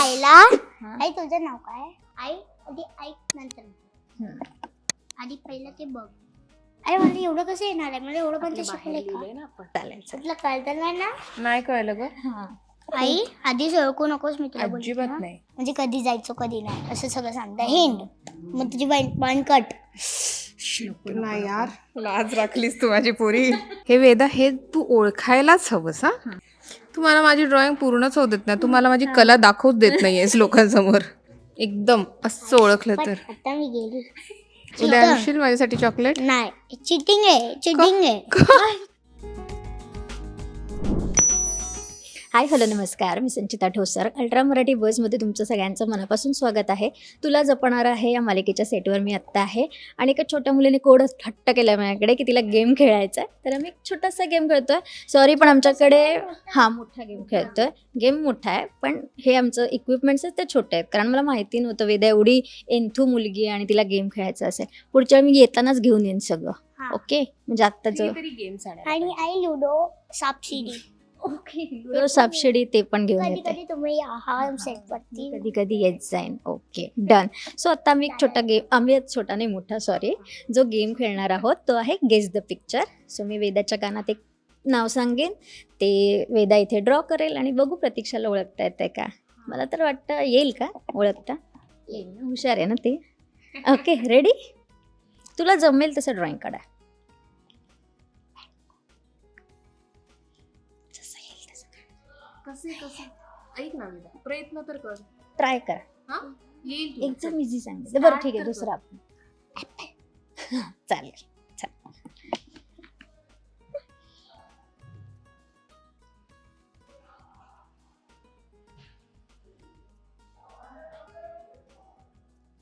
आईला. आई तुझं नाव काय? आई आधी ऐक नंतर. आधी पहिलं ते बघ. अरे मला एवढं कसं येणार आहे? मला एवढं पण ते शिकले का ना आपण. चालेल चालेल. तुला कळतं नाही ना? नाही कळलं ग. हा. आई आधीच ओळखू नकोस मी तुला बोलते अजिबात. नाही. म्हणजे कधी जायचो कधी नाही. असं सगळं सांगता. हिंड. मग तुझी बाईन कट. नाही यार. लाज राखलीस तू माझी पोरी. हे वेदा हे तू ओळखायलाच हवंस हा? तू मला माझी ड्रॉइंग पूर्णच होत देत नाही. तू मला माझी कला दाखवूच देत नाहीयेस लोकांसमोर. एकदम असं ओळखलं तर. आता मी गेली. उद्या आणशील माझ्यासाठी चॉकलेट नाही चिटिंग आहे चिटिंग आहे. हाय हॅलो नमस्कार. मी संचिता ठोसर. अल्ट्रा मराठी बसमध्ये तुमचं सगळ्यांचं मनापासून स्वागत आहे. तुला जपणार आहे या मालिकेच्या सेटवर मी आत्ता आहे. आणि एका छोट्या मुलीने कोड हट्ट केला माझ्याकडे की तिला गेम खेळायचा आहे तर आम्ही एक छोटासा गेम खेळतोय. सॉरी पण आमच्याकडे हा मोठा गेम खेळतोय. गेम मोठा आहे पण हे आमचं इक्विपमेंट्स आहेत ते छोटे आहेत. कारण मला माहिती नव्हतं वेदा एवढी एन्थू मुलगी आहे आणि तिला गेम खेळायचा असेल. पुढच्या वेळी मी येतानाच घेऊन येईन सगळं. ओके म्हणजे आत्ताचं. गेम्स आणि आई लुडो सापशिडी ओके लुडो सापशिडी ते पण घेऊन कधी येते. कधी तुम्ही हा सेट वरती. कधी कधी येत जाईन. ओके डन सो आता आम्ही एक छोटा गेम आम्ही एक छोटा नाही मोठा सॉरी जो गेम खेळणार आहोत तो आहे गेस द पिक्चर सो मी वेदाच्या कानात एक नाव सांगेन. ते वेदा इथे ड्रॉ करेल आणि बघू प्रतीक्षाला ओळखता येते का? मला तर वाटतं येईल का? ओळखता? येईल ना. हुशार आहे ना ते? ओके रेडी तुला जमेल तसं ड्रॉइंग काढा. कसे कसे ऐक ना वेदा प्रयत्न तर कर. ट्राय करा. हा? येईल तुला. एकदम इझी सांगितलं. बरं Start ठीक आहे तर दुसरं आपण. हा, चालेल चालेल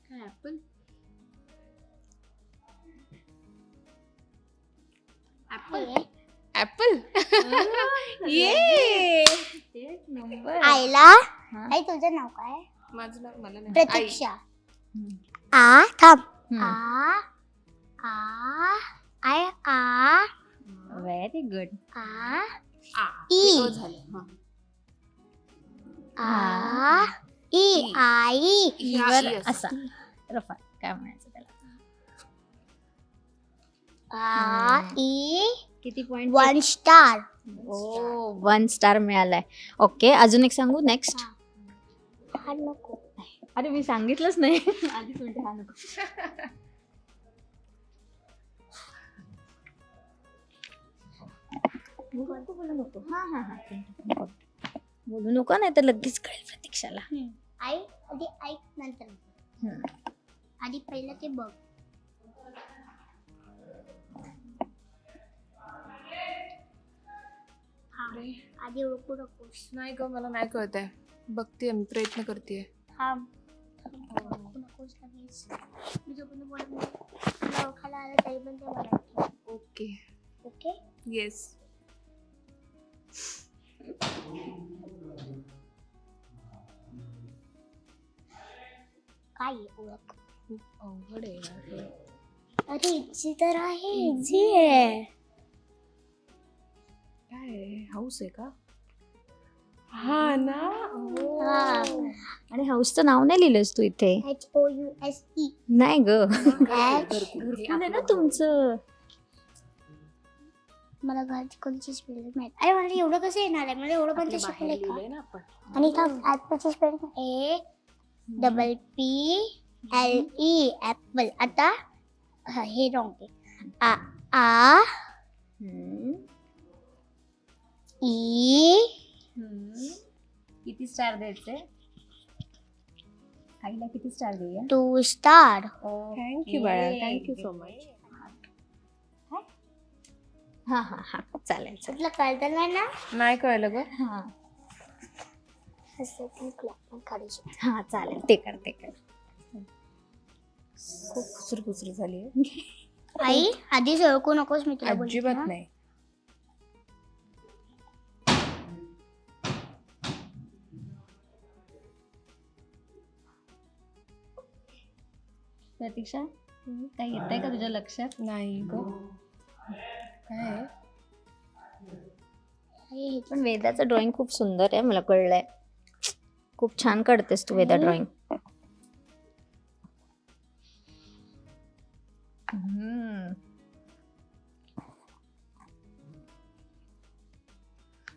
काय ऍपल? ऍपल? ऍपल. ये हा. आई तुझं नाव काय माझं नाव मला नाही प्रतीक्षा. आ थांब. आ आ आय आ व्हेरी गुड आ. आ, ई. झालं हा. आ ई आई वर असं. असा रफा काय म्हणायचं त्याला आ ई किती पॉइंट वन स्टार ओ वन स्टार मिळालाय. ओके अजून एक सांगू नेक्स्ट हा नको. अरे मी सांगितलंच नाही. आधीच म्हणते हा नको. बोलू नको हा हा हा बोलू नको नाही तर लगेच कळेल प्रतीक्षाला. आई आधी ऐक नंतर. हम्म. आधी पहिलं ते बघ. हा आधी ओळखू नकोस. नाही ग मला नाही कळत आहे बघते मी प्रयत्न करते हा. ओळखू नकोस लगेच. मी जोपर्यंत बोलत नाही तुला ओळखायला आलं तरी पण ते ओके. ओके? येस. काय आहे ओळख? खूप अवघड आहे यार हे. अरे इझी तर आहे इझी. आहे. काय आहे? हाऊस आहे का? हा ना? हा. आणि हाऊसचं नाव नाही लिहिलंस तू इथे? H O U S E नाही ग. एच घरकुल आहे ना तुमचं? मला घरची कोणची स्पेलिंग माहीत. अरे मला एवढं कसं येणार आहे? मला एवढं पण ते शिकले का? आणि का ऍपलची spelling A double P L E apple आता हा, हे रॉंग आहे. आ आ हम्म. ई. किती स्टार द्यायचे? आईला किती स्टार देऊया? Two star. थँक्यू बाळा. थँक्यू सो मच हा. हा हा चालेल चालेल. तुला कळतं नाही ना? नाही कळलं ग. हा. असं पण क्लॉक पण काढू शकतो. हा चालेल. ते कर ते कर. खूप खुसर खुसर झाली आई आधीच ओळखू नकोस मी तुला अजिबात ना. नाही. प्रतीक्षा काही येत आहे का तुझ्या लक्षात? नाही ग. काय? आहे? आई, पण वेदाचं ड्रॉइंग खूप सुंदर आहे मला कळलंय. खूप छान काढतेस तू वेदा ड्रॉइंग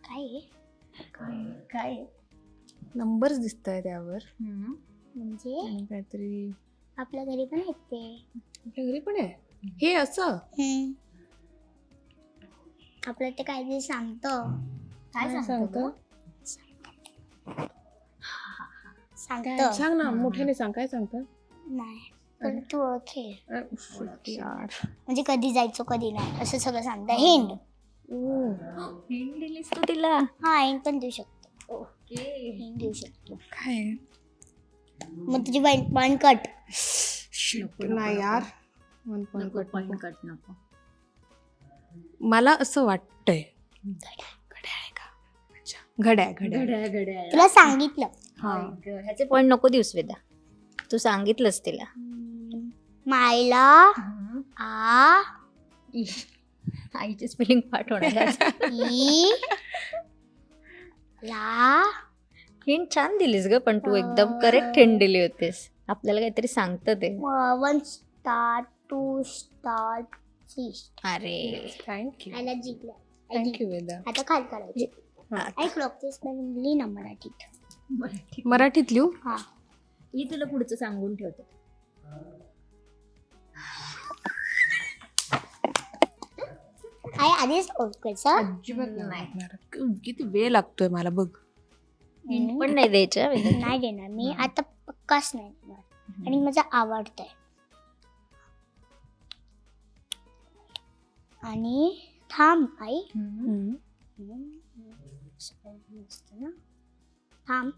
काय आहे? काय? नंबर्स दिसत आहे त्यावर म्हणजे? आणि काहीतरी आपल्या घरी पण आहेत ते. आपल्या घरी पण आहे? हे असं? हम्म. आपल्याला ते काहीतरी सांगतो. काय सांगतो सांगतो? सांग ना मोठ्याने सांग. काय सांगतं? नाही. पण तू ओळखे अ, shit यार. म्हणजे कधी जायचो कधी नाही. असं सगळं सांगता. हिंड. ओ, हिंट दिलीस तू तिला? हा हिंड पण देऊ शकतो. ओके. हिंड देऊ शकतो. काय? आहे? मग तुझी बहीण पण कट. Shit, नाही यार. नको. कट नको मला असं वाटतंय. घड्याळ आहे का? अच्छा. घड्याळ घड्याळ. घड्याळ घड्याळ. तुला सांगितलं. हा. ह्याचे पॉईंट नको दिवस वेदा. तू सांगितलंस तिला. मायला आ आईची स्पेलिंग पाठवणार ई ला. हिंट छान दिलीस ग पण तू एकदम करेक्ट हिंट दिली होतीस. आपल्याला काहीतरी सांगतं ते. One star two star three अरे. थँक्यू आयला जिंकलं. Thank you Veda. आता खाली करायची. हा. ऐक तेच लिही ना मराठीत. मराठीत. लिहू? हा. मी तुला पुढचं सांगून ठेवते. आई आधीच ओळखायचं अजिबात नाही ऐकणार. किती वेळ लागतोय मला बघ. हिंट पण नाही द्यायच्या वेदा. नाही देणार मी. आता पक्काच नाही देणार. आणि माझं आवडतंय. आणि थांब आई. असतं ना. थांब.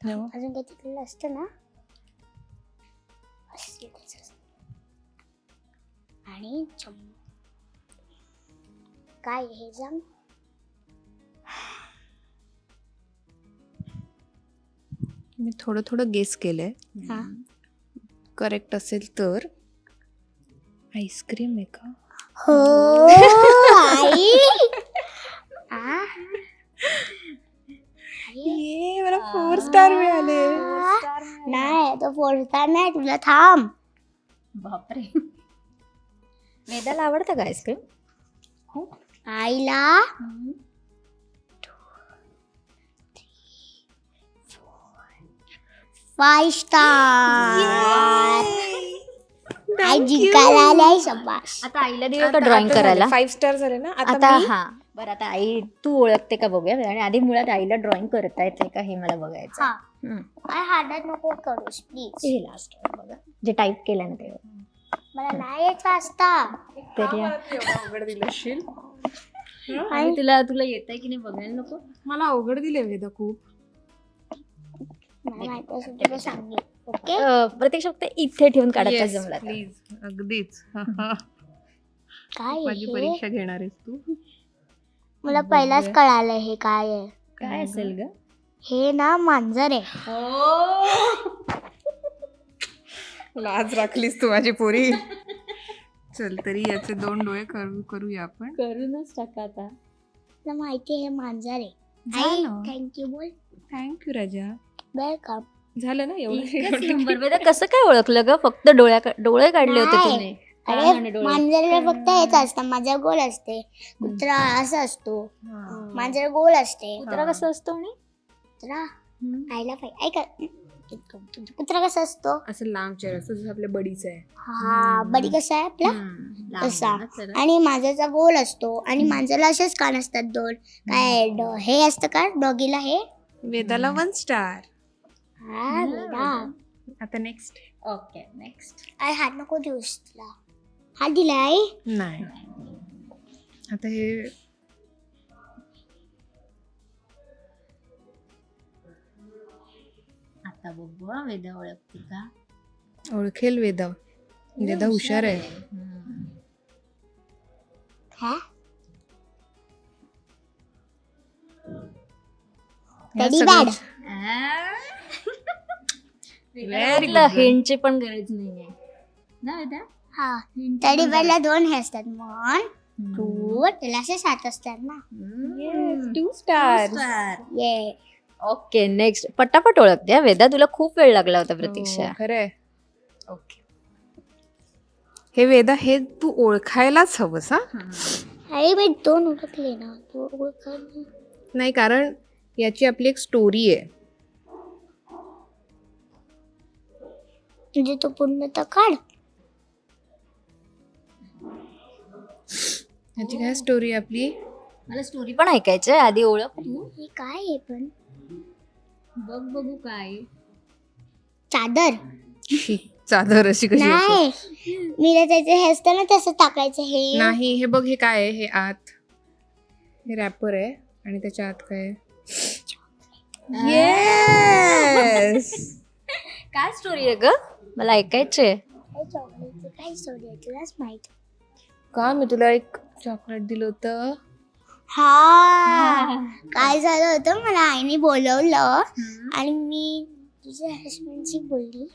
हो. अजून काही तिकडलं असतं ना. असं त्याचं. आणि चम काय हे जाम? मी थोडं थोडं गेस केलंय. हा. करेक्ट असेल तर? आईस्क्रीम आहे का? हो आई. आ? ये मला फोर स्टार मिळाले. नाही तो फोर स्टार नाही तुला थांब. बापरे. वेदाला आवडतं का आईस्क्रीम आईला? फाय स्टार आई जिंकायला आलाय शबाश. आता आईला देऊ का ड्रॉइंग करायला? फाईव्ह स्टार झाले ना. आता आता मी- हा. बरं आता आई तू ओळखते का बघूया? आणि आधी मुळात आईला ड्रॉइंग करता येते का हे मला बघायचं हा. हम्म. आई हार्डात नको करूस प्लीज हे लास्ट बघा. जे टाईप केलं ना ते मला नाही यायचं असता तरी एवढं अवघड दिलं आणि तुला तुला येत आहे की नाही बघायला नको? मला अवघड दिले वेदा खूप. मला माहिती असेल तुला सांगेल ओके? अं, प्रत्यक्ष फक्त इथे ठेवून काढता जमला तर. प्लीज अगदीच. काय माझी हे? परीक्षा घेणार आहेस तू. मला पहिलाच कळालं हे काय आहे. काय असेल ग? हे ना मांजर आहे. लाज राखलीस तू माझी पोरी. चल तरी याचे दोन डोळे करू करूया आपण. करूनच टाका आता. मला माहिती आहे हे मांजर आहे. झालं. थँक्यू बोल. थँक्यू राजा. वेलकम झालं ना एवढं? नंबर कसं काय ओळखलं ग? फक्त डोळ्या डोळे काढले होते नाही. तुम्ही. कान अरे आणि डोळे. फक्त हेच असतं माझा गोल असते. कुत्रा असं असतो. मांजर गोल असते. कुत्रा कसं असतो आणि कुत्रा? आईला पाहिजे. ऐका कुत्रा कसा असतो? असं लांब चेहरा असं जसं आपल्या बडीचं आहे. हा बडी कसा आहे आपला? हम्म, लांब तसा. ना जरा. आणि मांजरचा गोल असतो. आणि मांजरला असेच कान असतात दोन. काय ड- हे असतं का? डॉगीला हे? वेदाला वन स्टार हा. आता नेक्स्ट ओके नेक्स्ट आई हात नको देऊस तुला हात दिलाय नाही आता हे आता बघू वेदा ओळखते का ओळखेल वेदा वेदा हुशार आहे. हा Teddy bear. हिंटची पण गरज नाहीये. ना वेदा हा. तरी पहिला दोन हे असतात. मन हम्म. टू त्याला असे सात असतात ना. हम्म. Two star. ये ओके नेक्स्ट पटापट ओळखते हा, वेदा तुला खूप वेळ लागला होता प्रतीक्षा. हो, खरंय. ओके हे वेदा हे तू ओळखायलाच हवंस हा? आई मी दोन ओळखले ना तू ओळखायला नाही कारण याची आपली एक स्टोरी आहे. म्हणजे तो पूर्ण तर काढ. याची काय स्टोरी आपली? मला स्टोरी पण ऐकायची आहे आधी ओळख तू. हे काय आहे पण? बघ बघू काय. चादर. शी, चादर अशी कशी असेल? नाही मी त्याचे हे असतं ना तसं टाकायचं हे. नाही हे बघ हे काय आहे? हे आत. हे रॅपर आहे आणि त्याच्या आत काय आहे? Yes! काय स्टोरी आहे ग? मला ऐकायचे हे चॉकलेटचं काय स्टोरी आहे तुलाच माहीत का? मी तुला एक चॉकलेट दिलं होतं. हा. काय झालं होतं? मला आईने बोलवलं. आणि मी तुझ्या हस्बंडशी बोलली.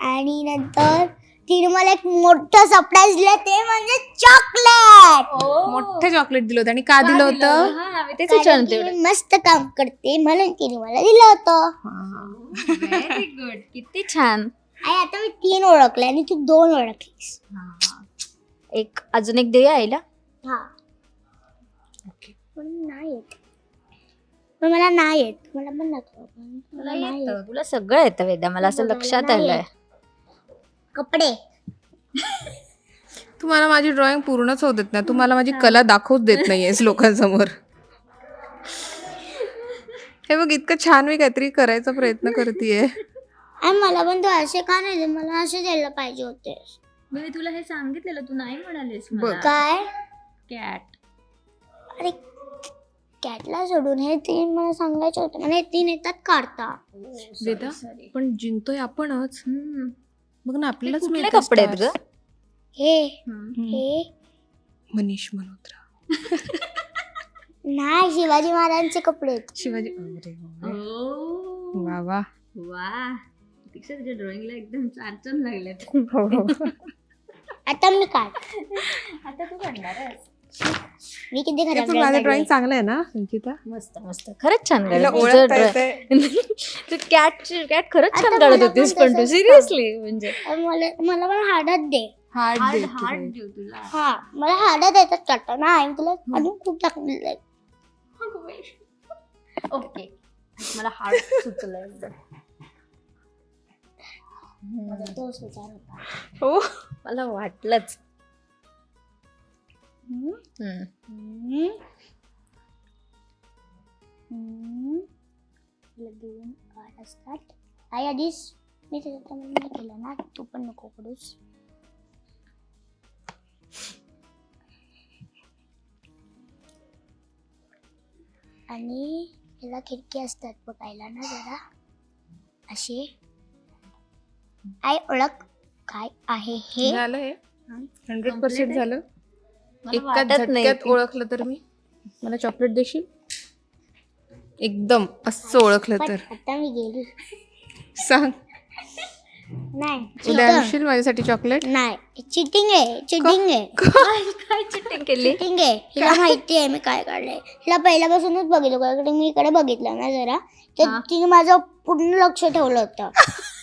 आणि नंतर तिने मला एक मोठं सरप्राईज दिलं. ते म्हणजे चॉकलेट मोठं चॉकलेट दिलं होतं. आणि का दिलं होतं? तेच कारण विचारते मी मस्त काम करते म्हणून तिने मला दिलं होतं. गुड किती छान. आई आता मी तीन ओळखले आणि तू दोन ओळखलीस. एक अजून एक देऊया आईला? हा. पण नाही येत. पण मला नाही येत. मला पण नको. मला नाही येत. तुला सगळं येतं वेदा. मला असं मला लक्षात नाही आलंय. कपडे. तू मला माझी ड्रॉइंग पूर्णच होत देत नाही. तू मला माझी कला दाखवूच देत नाहीयेस लोकांसमोर. हे बघ इतकं छान मी काहीतरी करायचा प्रयत्न करतेय. आणि मला पण तू असे का नाही दिले? मला असे द्यायला पाहिजे होते. मी तुला हे सांगितलेलं तू नाही म्हणालीस. काय? कॅट अरे कॅटला सोडून हे तीन मला सांगायचे होते हे तीन येतात काढता. वेदा पण जिंकतोय आपणच. बघ ना आपल्यालाच कुठले मिळतात कपडे आहेत stars. ग हे हम्म. हे. मनीष मल्होत्रा. नाही शिवाजी महाराजांचे कपडे आहेत. शिवाजी अरे हो. वा वा. वा. दीक्षा तुझ्या ड्रॉइंगला एकदम चार चार लागल्यात हो, हो. आता मी काढ आता तू काढणार मी किती हे खराब पण माझं. ड्रॉइंग चांगलं आहे ना संचिता मस्त मस्त. खरंच छान तिला ओळखता. तू कॅट कॅट खरंच आता छान काढत मला होतीस पण पण तू तसंच सिरियसली म्हणजे. मला मला पण हार्डच दे. Hard hard. देऊ तुला. हा मला हार्डच येतात काढता नाही तुला अजून खूप टाकलेलं आहे ओके. मला हार्ड सुचलंय. एकदम. माझा तोच विचार होता हो मला वाटलंच हम्म. हम्म. हम्म. हम्म. तुला दोन कार्ड असतात आई आधीच मी त्याच्याप्रमाणे नाही केलं ना तू पण नको करूस आणि ह्याला खिडकी असतात बघायला ना जरा असे आई ओळख काय आहे हे? झालं हे. हंड्रेड पर्सेंट झालं. मला एका वाटत नाही झटक्यात ओळखलं तर मी. मला चॉकलेट देशील? एकदम असं ओळखलं पण तर. आता मी गेली. सांग. नाही उद्या. आणशील माझ्यासाठी चॉकलेट नाही चिटिंग आहे चिटिंग आहे. काय काय चिटिंग केली? चिटिंग आहे. हिला माहिती आहे मी काय काढलंय. हिला पहिल्यापासूनच बघितलं. कारण मी इकडे बघितलं ना जरा. तर. तिने माझं पूर्ण लक्ष ठेवलं होतं.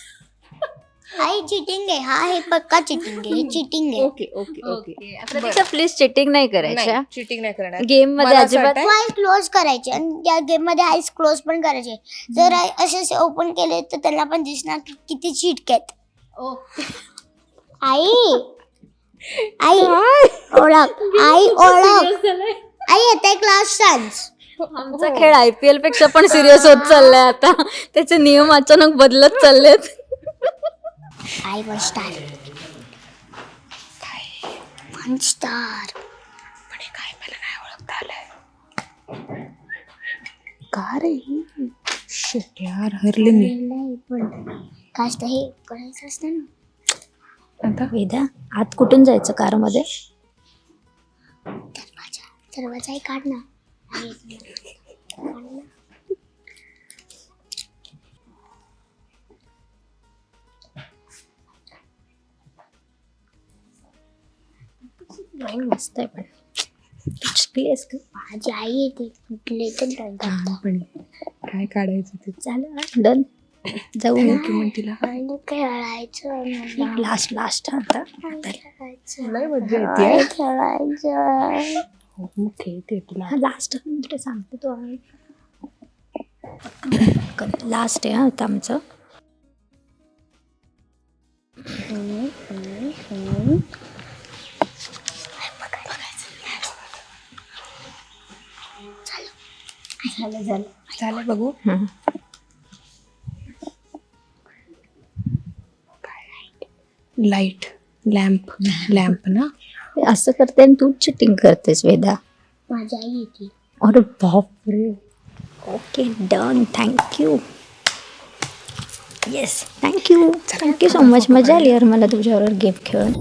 आई चिटिंग आहे. हा हे पक्का चिटिंग आहे. हे चिटिंग आहे. Okay okay okay. Pratiksha please cheating नाही करायच्या चिटिंग नाही करणार. गेममध्ये मला असं अजिबात वाटतंय- आईस क्लोज करायचे. आणि त्या गेममध्ये आईस क्लोज पण करायचे. जर आई असे ओपन केले तर त्यांना पण दिसणार की किती चिटकेत आई. आई. ओळख. आई ओळख. आई येते क्लास सायन्स आमचा खेळ आयपीएलपेक्षा पण सिरियस होत चाललाय आता. त्याचे नियम अचानक बदलत चाललेत. आई वन स्टार वन स्टार पण हे काय मला नाही ओळखता आलंय. का रे? Shit, यार हरले मी. नाही पण तर हे करायचं असतं ना? आता? वेदा आत कुठून जायचं कारमध्ये दरवाजा. दरवाजाही काढ ना आई, काढ ना. ड्रॉइंग मस्त आहे पण. तू शिकलीस का? माझी आई येते. कुठले पण ड्रॉइंग काढता पण. काय काढायचं ते? झालं डन जाऊ. की मग तिला आणि खेळायचं मला. लास्ट लास्ट आता. खेळायचं. लय मज्जा येते खेळायचं. हो, मग खेळते तुला लास्ट तुला सांगते तो लास्ट आहे हा आता आमचं. झालं झालं. झालं बघू. हं. लाइट लॅम्प लॅम्प ना? असं करते आणि तूच चिटिंग करतेस वेदा. माझी आई येते. अरे बापरे. Okay done thank you yes thank you thank you so much मजा आली यार मला तुझ्याबरोबर गेम खेळून